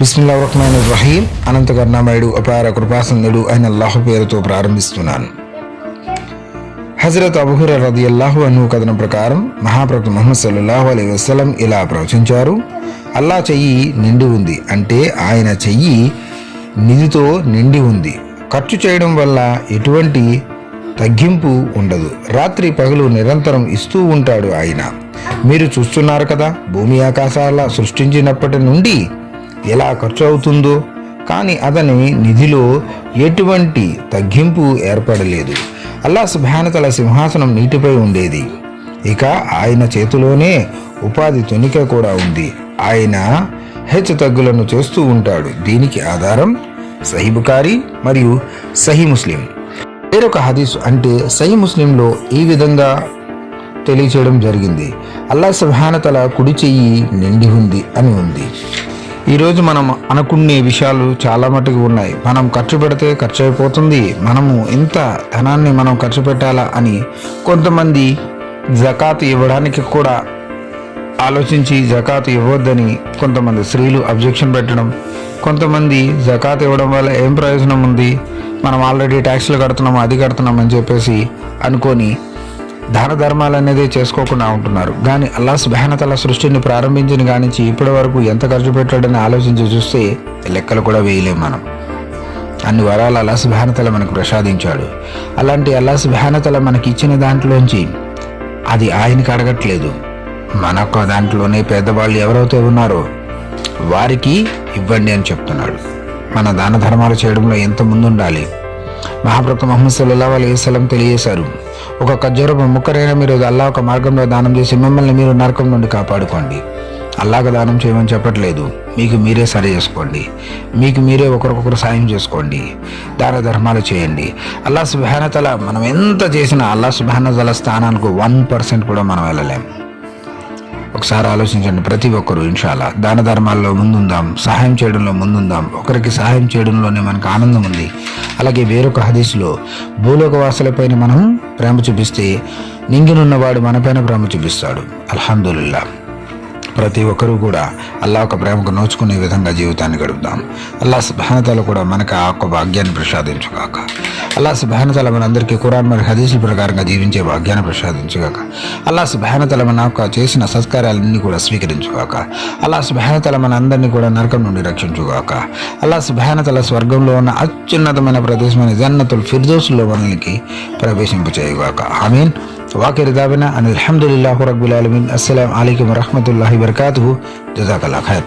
బిస్మిల్లా రహ్మాన్ రహీం అనంత కరుణామయుడు అపార కృపాసందుడు అయిన అల్లాహ్ పేరుతో ప్రారంభిస్తున్నాను. హజరత్ అబుహుర రది అల్లాహు అను కథనం ప్రకారం మహాప్రభు ముహమ్మద్ సల్లాహు అలీ వసలం ఇలా ప్రవచించారు. అల్లా చెయ్యి నిండి ఉంది అంటే ఆయన చెయ్యి నిధితో నిండి ఉంది. ఖర్చు చేయడం వల్ల ఎటువంటి తగ్గింపు ఉండదు. రాత్రి పగలు నిరంతరం ఇస్తూ ఉంటాడు ఆయన. మీరు చూస్తున్నారు కదా భూమి ఆకాశాల సృష్టించినప్పటి నుండి ఎలా ఖర్చు అవుతుందో కానీ అతని నిధిలో ఎటువంటి తగ్గింపు ఏర్పడలేదు. అల్లా సుభానతల సింహాసనం నీటిపై ఉండేది. ఇక ఆయన చేతిలోనే ఉపాధి తునిక కూడా ఉంది. ఆయన హెచ్చు తగ్గులను చేస్తూ ఉంటాడు. దీనికి ఆధారం సహీ బుకారి మరియు సహీ ముస్లిం. వేరొక హదీస్ అంటే సహీ ముస్లింలో ఈ విధంగా తెలియచేయడం జరిగింది. అల్లా సుభానతల కుడి చెయ్యి నిండి ఉంది అని ఉంది. ఈరోజు మనం అనుకునే విషయాలు చాలా మటుకు ఉన్నాయి. మనం ఖర్చు పెడితే ఖర్చు అయిపోతుంది. మనము ఇంత ధనాన్ని మనం ఖర్చు పెట్టాలా అని కొంతమంది జకాత్ ఇవ్వడానికి కూడా ఆలోచించి జకాత్ ఇవ్వద్దని కొంతమంది స్త్రీలు అబ్జెక్షన్ పెట్టడం కొంతమంది జకాత్ ఇవ్వడం వల్ల ఏం ప్రయోజనం ఉంది? మనం ఆల్రెడీ ట్యాక్స్లు కడుతున్నాం అది కడుతున్నాం అని చెప్పేసి అనుకొని దాన ధర్మాలు అనేది చేసుకోకుండా ఉంటున్నారు. కానీ అల్లా సుబానతల సృష్టిని ప్రారంభించిన కానించి ఇప్పటి వరకు ఎంత ఖర్చు పెట్టాడని ఆలోచించి చూస్తే లెక్కలు కూడా వేయలేం మనం. అన్ని వరాలు అల్లా సుబానతల మనకు ప్రసాదించాడు. అలాంటి అల్లా సుబానతల మనకి ఇచ్చిన దాంట్లోంచి అది ఆయనకి అడగట్లేదు. మనొక్క దాంట్లోనే పేదవాళ్ళు ఎవరైతే ఉన్నారో వారికి ఇవ్వండి అని చెప్తున్నాడు. మన దాన ధర్మాలు చేయడంలో ఎంత ముందుండాలి? మహాప్రభు మహమ్మద్ సల్లా అలీ వసలం తెలియజేశారు. ఒక ఖజ్జూరపు ముక్కరైనా మీరు అల్లా ఒక మార్గంలో దానం చేసి మిమ్మల్ని మీరు నరకం నుండి కాపాడుకోండి. అల్లాగా దానం చేయమని చెప్పట్లేదు. మీకు మీరే సరి చేసుకోండి. మీకు మీరే ఒకరికొకరు సాయం చేసుకోండి. దాన ధర్మాలు చేయండి. అల్లా సుబానతల మనం ఎంత చేసినా అల్లా సుబానతల స్థానానికి వన్ పర్సెంట్ కూడా మనం వెళ్ళలేం. ఒకసారి ఆలోచించండి. ప్రతి ఒక్కరూ ఇన్షాల్లా దాన ధర్మాల్లో ముందుందాం సహాయం చేయడంలో ముందుందాం. ఒకరికి సహాయం చేయడంలోనే మనకు ఆనందం ఉంది. అలాగే వేరొక హదీస్లో భూలోక వాసులపైన మనం ప్రేమ చూపిస్తే నింగినున్నవాడు మనపైన ప్రేమ చూపిస్తాడు. అల్హందుల్లా ప్రతి ఒక్కరూ కూడా అల్లా ఒక ప్రేమకు నోచుకునే విధంగా జీవితాన్ని గడుపుదాం. అల్లా సుభానతలు కూడా మనకు ఆ ఒక్క భాగ్యాన్ని ప్రసాదించుగాక. అల్లా సుభానతల మనందరికీ ఖురాన్ మరి హదీసుల ప్రకారంగా జీవించే భాగ్యాన్ని ప్రసాదించుగాక. అల్లా సుభానతల మన యొక్క చేసిన సత్కారాలన్నీ కూడా స్వీకరించుగాక. అల్లా సుభానతల మనందరినీ కూడా నరకం నుండి రక్షించుగాక. అల్లా సుభానతల స్వర్గంలో ఉన్న అత్యున్నతమైన ప్రదేశమైన జన్నతుల్ ఫిర్దోసుల్లో మనల్ని ప్రవేశింపు చేయగాక మీన్ واخر دعوانا ان الحمد لله رب العالمين السلام عليكم ورحمه الله وبركاته جزاك الله خير